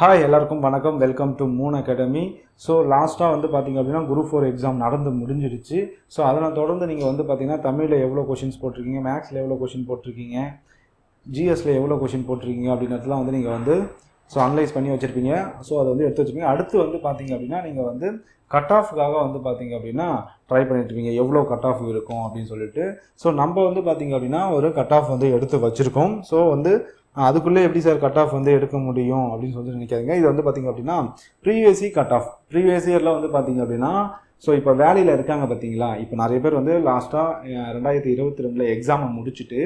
Hi எல்லாருக்கும் வணக்கம். Welcome to moon academy so லாஸ்ட்டாக வந்து பார்த்தீங்க அப்படின்னா குரூப் ஃபோர் எக்ஸாம் நடந்து முடிஞ்சிடுச்சு. ஸோ அதனால் தொடர்ந்து நீங்கள் வந்து பார்த்தீங்கன்னா தமிழில் எவ்வளோ கொஷின்ஸ் போட்டிருக்கீங்க மேக்ஸில் எவ்வளோ கொஷின் போட்டிருக்கீங்க ஜிஎஸில் எவ்வளோ கொஷின் போட்டிருக்கீங்க அப்படின்றதுலாம் வந்து நீங்கள் வந்து ஸோ அனலைஸ் பண்ணி வச்சுருப்பீங்க. ஸோ அதை வந்து எடுத்து வச்சுருப்பீங்க. அடுத்து வந்து பார்த்தீங்க அப்படின்னா நீங்கள் வந்து கட் ஆஃப்காக வந்து பார்த்தீங்க அப்படின்னா ட்ரை பண்ணிட்டுருப்பீங்க எவ்வளோ கட் ஆஃப் இருக்கும் அப்படின்னு சொல்லிட்டு. ஸோ நம்ம வந்து பார்த்தீங்க அப்படின்னா ஒரு கட் ஆஃப் வந்து எடுத்து வச்சுருக்கோம். ஸோ வந்து அதுக்குள்ளே எப்படி சார் கட் ஆஃப் வந்து எடுக்க முடியும் அப்படின்னு சொல்லிட்டு நினைக்காதீங்க. இது வந்து பார்த்தீங்க அப்படின்னா ப்ரீவியஸி கட் ஆஃப் ப்ரீவியஸ் இயரில் வந்து பார்த்தீங்க அப்படின்னா ஸோ இப்போ வேலையில் இருக்காங்க பார்த்தீங்களா இப்போ நிறைய பேர் வந்து லாஸ்ட்டாக ரெண்டாயிரத்தி இருபத்தி ரெண்டில் எக்ஸாமை முடிச்சுட்டு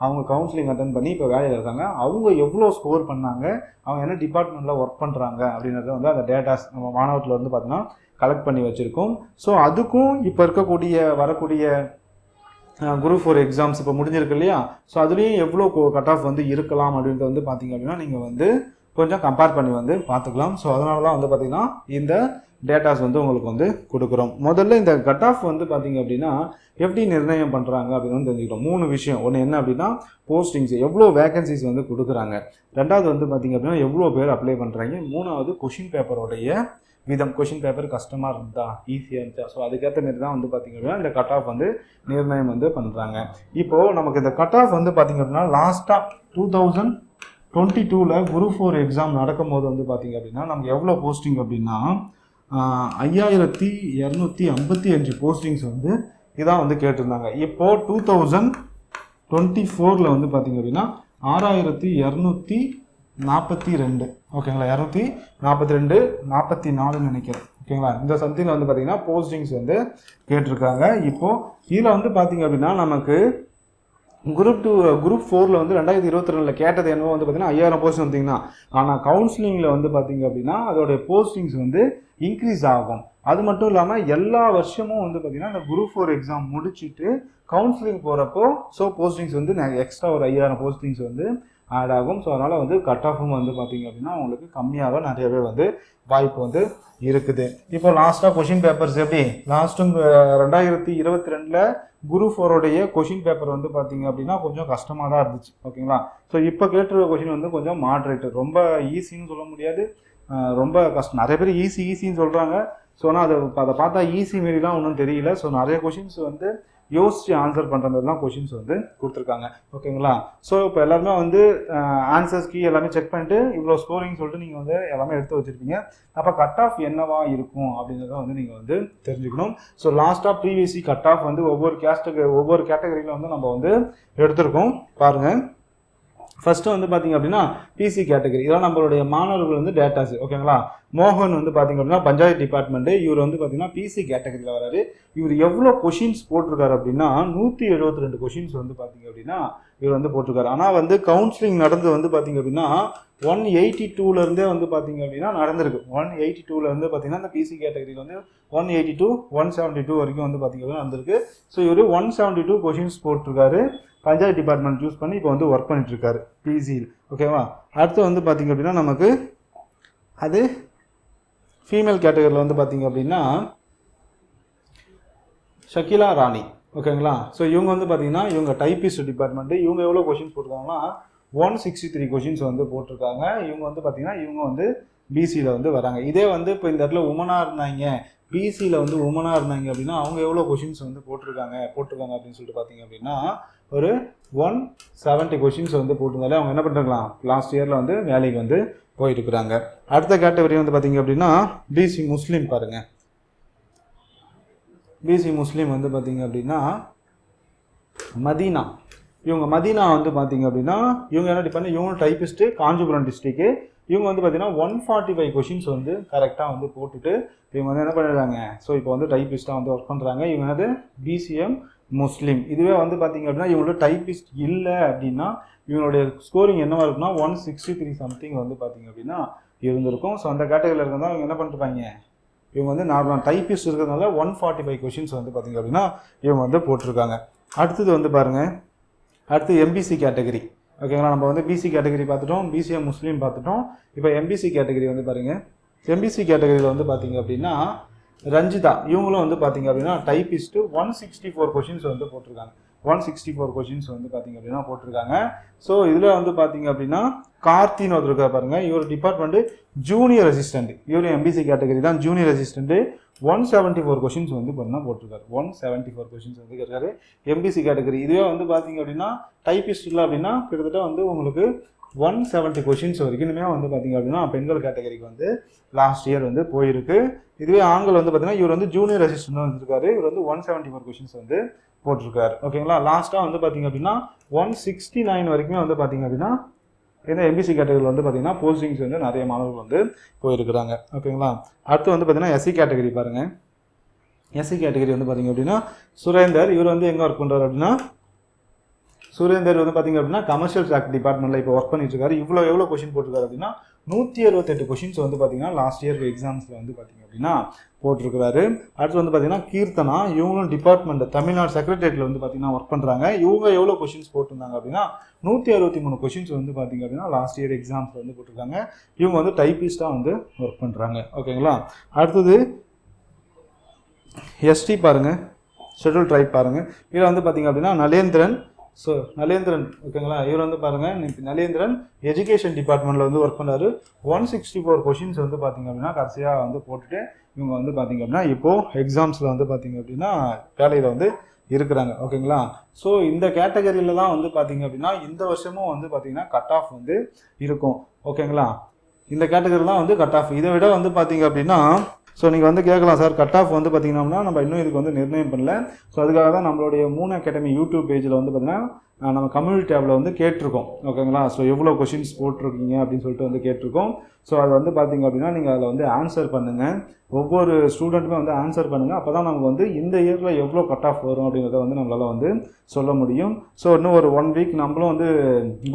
அவங்க கவுன்சிலிங் அட்டன் பண்ணி இப்போ வேலையில் இருக்காங்க. அவங்க எவ்வளோ ஸ்கோர் பண்ணாங்க? அவங்க என்ன டிபார்ட்மெண்ட்டில் ஒர்க் பண்ணுறாங்க அப்படின்றத வந்து அந்த டேட்டாஸ் நம்ம மாணவத்தில் வந்து பார்த்தீங்கன்னா கலெக்ட் பண்ணி வச்சுருக்கோம். ஸோ அதுக்கும் இப்போ இருக்கக்கூடிய வரக்கூடிய குரூப் ஃபோர் எக்ஸாம்ஸ் இப்போ முடிஞ்சிருக்கு இல்லையா? ஸோ அதுலேயும் எவ்வளோ கட் ஆஃப் வந்து இருக்கலாம் அப்படின்றத வந்து பார்த்தீங்க அப்படின்னா நீங்கள் வந்து கொஞ்சம் கம்பேர் பண்ணி வந்து பார்த்துக்கலாம் ஸோ அதனால தான் வந்து பார்த்தீங்கன்னா இந்த டேட்டாஸ் வந்து உங்களுக்கு வந்து கொடுக்குறோம். முதல்ல இந்த கட் ஆஃப் வந்து பார்த்தீங்க அப்படின்னா எப்படி நிர்ணயம் பண்ணுறாங்க அப்படின்னு வந்து தெரிஞ்சுக்கிறோம் மூணு விஷயம். ஒன்று என்ன அப்படின்னா போஸ்டிங்ஸ் எவ்வளோ வேகன்சிஸ் வந்து கொடுக்குறாங்க. ரெண்டாவது வந்து பார்த்தீங்க அப்படின்னா எவ்வளோ பேர் அப்ளை பண்ணுறாங்க மூணாவது கொஷின் பேப்பரோடைய விதம் கொஷின் பேப்பர் கஷ்டமாக இருந்தா ஈஸியாக இருந்துச்சா? ஸோ அதுக்கேற்ற மாரி தான் வந்து பார்த்திங்க அப்படின்னா இந்த கட் ஆஃப் வந்து நிர்ணயம் வந்து பண்ணுறாங்க இப்போது நமக்கு இந்த கட் ஆஃப் வந்து பார்த்திங்க அப்படின்னா லாஸ்ட்டாக டூ தௌசண்ட் டுவெண்ட்டி டூவில் குரூப் ஃபோர் எக்ஸாம் நடக்கும்போது வந்து பார்த்திங்க அப்படின்னா நமக்கு எவ்வளோ போஸ்டிங் அப்படின்னா ஐயாயிரத்தி இரநூத்தி ஐம்பத்தி அஞ்சு போஸ்டிங்ஸ் வந்து இதான் வந்து கேட்டிருந்தாங்க. இப்போது டூ தௌசண்ட் டுவெண்ட்டி ஃபோரில் வந்து பார்த்திங்க அப்படின்னா ஆறாயிரத்தி இரநூத்தி நாற்பத்தி ரெண்டு. ஓகேங்களா இரநூத்தி நாற்பத்தி ரெண்டு நாற்பத்தி நாலுன்னு நினைக்கிறேன். ஓகேங்களா இந்த சம்திங்கில் வந்து பார்த்தீங்கன்னா போஸ்டிங்ஸ் வந்து கேட்டிருக்காங்க. இப்போது இதில் வந்து பார்த்தீங்க அப்படின்னா நமக்கு குரூப் டூ குரூப் ஃபோரில் வந்து ரெண்டாயிரத்தி இருபத்தி ரெண்டில் கேட்டது என்னவோ வந்து பார்த்தீங்கன்னா ஐயாயிரம் போஸ்ட் வந்தீங்கன்னா ஆனால் கவுன்சிலிங்கில் வந்து பார்த்தீங்க அப்படின்னா அதோடைய போஸ்டிங்ஸ் வந்து இன்க்ரீஸ் ஆகும். அது மட்டும் இல்லாமல் எல்லா வருஷமும் வந்து பார்த்தீங்கன்னா இந்த குரூப் ஃபோர் எக்ஸாம் முடிச்சுட்டு கவுன்சிலிங் போகிறப்போ ஸோ போஸ்டிங்ஸ் வந்து எக்ஸ்ட்ரா ஒரு ஐயாயிரம் போஸ்டிங்ஸ் வந்து ஆட் ஆகும். ஸோ அதனால் வந்து கட் ஆஃபும் வந்து பார்த்திங்க அப்படின்னா உங்களுக்கு கம்மியாக நிறையவே வந்து வாய்ப்பு வந்து இருக்குது. இப்போ லாஸ்ட்டாக கொஷின் பேப்பர்ஸ் எப்படி? லாஸ்ட்டும் ரெண்டாயிரத்தி இருபத்தி ரெண்டில் குரு ஃபோருடைய கொஷின் பேப்பர் வந்து பார்த்திங்க அப்படின்னா கொஞ்சம் கஷ்டமாக தான் இருந்துச்சு. ஓகேங்களா ஸோ இப்போ கேட்டுருக்க கொஷின் வந்து கொஞ்சம் மாட்ரேட்டு ரொம்ப ஈஸின்னு சொல்ல முடியாது. ரொம்ப கஷ்டம். நிறைய பேர் ஈஸி ஈஸின்னு சொல்கிறாங்க ஸோ ஆனால் அதை அதை பார்த்தா ஈஸி மாரிலாம் ஒன்றும் தெரியல. ஸோ நிறைய கொஷின்ஸ் வந்து யோசித்து ஆன்சர் பண்ணுற மாதிரி தான் கொஷின்ஸ் வந்து கொடுத்துருக்காங்க. ஓகேங்களா ஸோ இப்போ எல்லாருமே வந்து ஆன்சர்ஸ் கீ எல்லாமே செக் பண்ணிட்டு இவ்வளோ ஸ்கோரிங் சொல்லிட்டு நீங்கள் வந்து எல்லாமே எடுத்து வச்சுருப்பீங்க. அப்போ கட் ஆஃப் என்னவா இருக்கும் அப்படின்றத வந்து நீங்கள் வந்து தெரிஞ்சுக்கணும். ஸோ லாஸ்ட்டாக ப்ரீவியஸி கட் ஆஃப் வந்து ஒவ்வொரு கேஸ்டக ஒவ்வொரு கேட்டகரியில் வந்து நம்ம வந்து எடுத்திருக்கோம். பாருங்கள் ஃபஸ்ட்டு வந்து பார்த்தீங்க அப்படின்னா பிசி கேட்டகரி இதெல்லாம் நம்மளுடைய மாணவர்கள் வந்து டேட்டாஸ் ஓகேங்களா மோகன் வந்து பார்த்தீங்க அப்படின்னா பஞ்சாயத்து டிபார்ட்மெண்ட்டு இவர் வந்து பார்த்தீங்கன்னா பிசி கேட்டகரியில் வராரு. இவர் எவ்வளோ கொஷின்ஸ் போட்டிருக்காரு அப்படின்னா நூற்றி எழுபத்தி ரெண்டு கொஷின்ஸ் வந்து பார்த்தீங்க அப்படின்னா இவர் வந்து போட்டிருக்காரு. ஆனால் வந்து கவுன்சிலிங் நடந்து வந்து பார்த்தீங்க அப்படின்னா ஒன் எயிட்டி டூலேருந்தே வந்து பார்த்தீங்க அப்படின்னா நடந்திருக்கு. ஒன் எயிட்டி டூலேருந்து பார்த்தீங்கன்னா இந்த பிசி கேட்டகரியில் வந்து one eighty two one seventy two வரைக்கும் வந்து பார்த்தீங்க அப்படின்னா நடந்திருக்கு. ஸோ இவர் ஒன் செவன்ட்டி டூ கொஷின்ஸ் போட்டிருக்காரு. பஞ்சாயத்து டிபார்ட்மெண்ட் சூஸ் பண்ணி இப்போ வந்து ஒர்க் பண்ணிட்டுருக்காரு பிசியில் ஓகேவா அடுத்து வந்து பார்த்தீங்க அப்படின்னா நமக்கு அது ஃபீமேல் கேட்டகரியில் வந்து பார்த்தீங்க அப்படின்னா ஷக்கிலா ராணி. ஓகேங்களா? ஸோ இவங்க வந்து பார்த்தீங்கன்னா இவங்க டைபிஸ்ட் டிபார்ட்மெண்ட்டு இவங்க எவ்வளோ கொஷின்ஸ் போட்டிருக்காங்கன்னா ஒன் சிக்ஸ்டி த்ரீ கொஷின்ஸ் வந்து போட்டிருக்காங்க. இவங்க வந்து பார்த்தீங்கன்னா இவங்க வந்து பிசியில் வந்து வராங்க. இதே வந்து இப்போ இந்த இடத்துல உமனாக இருந்தாங்க. பிசியில் வந்து உமனாக இருந்தாங்க அப்படின்னா அவங்க எவ்வளோ கொஷின்ஸ் வந்து போட்டிருக்காங்க போட்டிருக்காங்க அப்படின்னு சொல்லிட்டு பார்த்தீங்க அப்படின்னா ஒரு ஒன் செவன்ட்டி கொஷின்ஸ் வந்து போட்டிருந்தாலே அவங்க என்ன பண்ணுறாங்களா லாஸ்ட் இயரில் வந்து வேலைக்கு வந்து போயிட்டுருக்குறாங்க அடுத்த கேட்டகரி வந்து பார்த்தீங்க அப்படின்னா பிசி முஸ்லீம் பாருங்கள் பிசி முஸ்லீம் வந்து பார்த்தீங்க அப்படின்னா மதீனா. இவங்க மதீனா வந்து பார்த்தீங்க அப்படின்னா இவங்க என்ன டிபார்ட்மெண்ட் இவங்க டைப்பிஸ்ட்டு காஞ்சிபுரம் டிஸ்ட்ரிக்கு இவங்க வந்து பார்த்தீங்கன்னா ஒன் ஃபார்ட்டி ஃபைவ் கொஷின்ஸ் வந்து கரெக்டாக வந்து போட்டுட்டு இவங்க வந்து என்ன பண்ணிடுறாங்க ஸோ இப்போ வந்து டைப்பிஸ்ட்டாக வந்து ஒர்க் பண்ணுறாங்க இவங்க வந்து பிசிஎம் முஸ்லீம் இதுவே வந்து பார்த்தீங்க அப்படின்னா இவங்களோட டைப்பிஸ்ட் இல்லை அப்படின்னா இவங்களுடைய ஸ்கோரிங் என்னவாக இருக்குன்னா ஒன் சிக்ஸ்டி த்ரீ சம்திங் வந்து பார்த்தீங்க அப்படின்னா இருந்திருக்கும். ஸோ அந்த கேட்டகரியில் இருக்கிறதா இவங்க என்ன பண்ணிருப்பாங்க இவங்க வந்து நார்மலாக டைப்பிஸ்ட் இருக்கிறதுனால ஒன் ஃபார்ட்டி ஃபைவ் கொஷின்ஸ் வந்து பார்த்திங்க அப்படின்னா இவங்க வந்து போட்டிருக்காங்க. அடுத்தது வந்து பாருங்கள் அடுத்து எம்பிசி கேட்டகரி ஓகேங்களா நம்ம வந்து பிசி கேட்டகரி பார்த்துட்டோம். பிசிஏ முஸ்லீம் பார்த்துட்டோம். இப்போ எம்பிசி கேட்டகரி வந்து பாருங்கள் எம்பிசி கேட்டகரியில் வந்து பார்த்திங்க அப்படின்னா ரஞ்சிதா. இவங்களும் வந்து பார்த்தீங்க அப்படின்னா typist one sixty four questions வந்து போட்டிருக்காங்க. ஒன் சிக்ஸ்டி ஃபோர் கொஷின்ஸ் வந்து பார்த்தீங்க அப்படின்னா போட்டிருக்காங்க. ஸோ இதில் வந்து பார்த்தீங்க அப்படின்னா கார்த்தின்னு ஒருத்தர் பாருங்கள் பாருங்க. இவர் டிபார்ட்மெண்ட்டு ஜூனியர் அசிஸ்டண்ட் இவர் எம்பிசி கேட்டகரி தான் junior assistant one seventy four questions வந்து பண்ணால் போட்டிருக்காரு. ஒன் செவன்ட்டி ஃபோர் கொஷின்ஸ் வந்து கேட்காரு எம்பிசி கேட்டகரி இதுவே வந்து பார்த்தீங்க அப்படின்னா டைப்பிஸ்ட் இல்லை அப்படின்னா கிட்டத்தட்ட வந்து உங்களுக்கு ஒன் செவன்ட்டி கொஷின்ஸ் வரைக்குமே வந்து பார்த்தீங்க அப்படின்னா பெண்கள் கேட்டகரிக்கு வந்து லாஸ்ட் இயர் வந்து போயிருக்கு. இதுவே ஆண்கள் வந்து பார்த்தீங்கன்னா இவர் வந்து ஜூனியர் அசிஸ்டன்ட் வந்துருக்காரு. இவர் வந்து ஒன் செவன்ட்டி ஃபோர் கொஷின்ஸ் வந்து போட்டிருக்காரு. ஓகேங்களா லாஸ்ட்டாக வந்து பார்த்தீங்க அப்படின்னா ஒன் சிக்ஸ்டி நைன் வரைக்குமே வந்து பார்த்தீங்க அப்படின்னா இந்த எம்பிசி கேட்டகரியில் வந்து பார்த்தீங்கன்னா போஸ்டிங்ஸ் வந்து நிறைய மாணவர்கள் வந்து போயிருக்கிறாங்க. ஓகேங்களா அடுத்து வந்து பார்த்தீங்கன்னா எஸ்சி கேட்டகரி பாருங்கள் எஸ்சி கேட்டகரி வந்து பார்த்தீங்க அப்படின்னா சுரேந்தர் இவர் வந்து எங்கே ஒர்க் பண்ணுறாரு அப்படின்னா சூரியந்தர் வந்து பார்த்தீங்க அப்படின்னா கமர்ஷியல் ஸ்டாக் டிபார்ட்மெண்ட்டில் இப்போ ஒர்க் பண்ணிட்டு இருக்காரு. இவ்வளோ எவ்வளோ கொஷின் போட்டிருக்காரு அப்படின்னா நூற்றி அறுபத்தெட்டு கொஷின்ஸ் வந்து பார்த்தீங்கன்னா லாஸ்ட் இயர் எக்ஸாம்ஸில் வந்து பார்த்தீங்க அப்படின்னா போட்டிருக்கிறாரு. அடுத்து வந்து பார்த்தீங்கன்னா கீர்த்தனா இவங்களும் டிபார்ட்மெண்ட் தமிழ்நாடு செக்ரட்டரியேட்டில் வந்து பார்த்தீங்கன்னா ஒர்க் பண்ணுறாங்க இவங்க எவ்வளோ கொஷின்ஸ் போட்டிருந்தாங்க அப்படின்னா நூற்றி அறுபத்தி மூணு கொஷின்ஸ் வந்து பார்த்தீங்க அப்படின்னா லாஸ்ட் இயர் எக்ஸாம்ஸில் வந்து போட்டிருக்காங்க. இவங்க வந்து டைப்பிஸ்ட்டாக வந்து ஒர்க் பண்ணுறாங்க ஓகேங்களா அடுத்தது எஸ்டி பாருங்கள் ஷெட்யூல் ட்ரைப் பாருங்கள் இதில் வந்து பார்த்தீங்க அப்படின்னா நலேந்திரன் ஸோ நலேந்திரன் ஓகேங்களா இவர் வந்து பாருங்கள் நலேந்திரன் எஜுகேஷன் டிபார்ட்மெண்ட்டில் வந்து ஒர்க் பண்ணார். ஒன் சிக்ஸ்டி ஃபோர் கொஷின்ஸ் வந்து பார்த்தீங்க அப்படின்னா கடைசியாக வந்து போட்டுட்டு இவங்க வந்து பார்த்தீங்க அப்படின்னா இப்போது எக்ஸாம்ஸில் வந்து பார்த்தீங்க அப்படின்னா வேலையில் வந்து இருக்கிறாங்க ஓகேங்களா ஸோ இந்த கேட்டகரியில் தான் வந்து பார்த்தீங்க அப்படின்னா இந்த வருஷமும் வந்து பார்த்தீங்கன்னா கட் ஆஃப் வந்து இருக்கும் ஓகேங்களா இந்த கேட்டகரி தான் வந்து கட் ஆஃப் இதை விட வந்து பார்த்தீங்க அப்படின்னா ஸோ நீங்கள் வந்து கேட்கலாம் சார். கட் ஆஃப் வந்து பார்த்தீங்கன்னா நம்ம இன்னும் இதுக்கு வந்து நிர்ணயம் பண்ணல. ஸோ அதுக்காக தான் நம்மளுடைய மூணு அகாடமி யூடியூப் பேஜில் வந்து பார்த்தீங்கன்னா நம்ம கம்யூனிட்டி டேபில் வந்து கேட்டிருக்கோம். ஓகேங்களா ஸோ எவ்வளோ கொஷின்ஸ் போட்டிருக்கீங்க அப்படின்னு சொல்லிட்டு வந்து கேட்டிருக்கோம். ஸோ அது வந்து பார்த்தீங்க அப்படின்னா நீங்கள் அதில் வந்து ஆன்சர் பண்ணுங்கள் ஒவ்வொரு ஸ்டூடெண்ட்டுமே வந்து ஆன்சர் பண்ணுங்கள் அப்போ தான் நமக்கு வந்து இந்த இயரில் எவ்வளோ கட் ஆஃப் வரும் அப்படிங்கிறத வந்து நம்மளால் வந்து சொல்ல முடியும். ஸோ இன்னும் ஒரு ஒன் வீக் நம்மளும் வந்து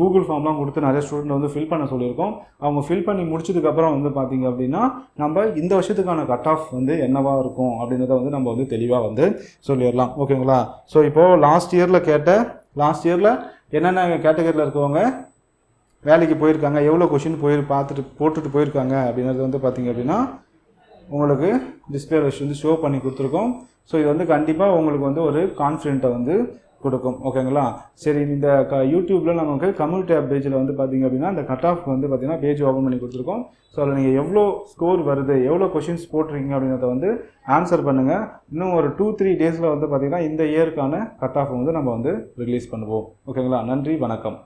கூகுள் ஃபார்ம்லாம் கொடுத்து நிறைய ஸ்டூடெண்ட் வந்து ஃபில் பண்ண சொல்லியிருக்கோம். அவங்க ஃபில் பண்ணி முடிச்சதுக்கப்புறம் வந்து பார்த்தீங்க அப்படின்னா நம்ம இந்த வருஷத்துக்கான கட் ஆஃப் வந்து என்னவாக இருக்கும் அப்படின்றத வந்து நம்ம வந்து தெளிவாக வந்து சொல்லிடலாம். ஓகேங்களா ஸோ இப்போது லாஸ்ட் இயரில் கேட்ட லாஸ்ட் இயரில் என்னென்ன கேட்டகரியில் இருக்கவங்க வேலைக்கு போயிருக்காங்க எவ்வளோ கொஷின் போய் பார்த்துட்டு போட்டுட்டு போயிருக்காங்க அப்படின்றது வந்து பார்த்தீங்க அப்படின்னா உங்களுக்கு டிஸ்பிளே வந்து ஷோ பண்ணி கொடுத்துருக்கோம். ஸோ இது வந்து கண்டிப்பாக உங்களுக்கு வந்து ஒரு கான்ஃபிடென்ட்டை வந்து கொடுக்கும். ஓகேங்களா சரி இந்த க யூடியூப்பில் நமக்கு கம்யூனிட்டி ஆப் பேஜில் வந்து பார்த்தீங்க அப்படின்னா அந்த கட் ஆஃப் வந்து பார்த்தீங்கன்னா பேஜ் ஓப்பன் பண்ணி கொடுத்துருக்கோம். ஸோ அதில் நீங்கள் எவ்வளோ ஸ்கோர் வருது எவ்வளோ கொஷின்ஸ் போட்டிருக்கீங்க அப்படின்றத வந்து ஆன்சர் பண்ணுங்கள் இன்னும் ஒரு டூ த்ரீ டேஸில் வந்து பார்த்தீங்கன்னா இந்த இயருக்கான கட் ஆஃப் வந்து நம்ம வந்து ரிலீஸ் பண்ணுவோம். ஓகேங்களா நன்றி வணக்கம்.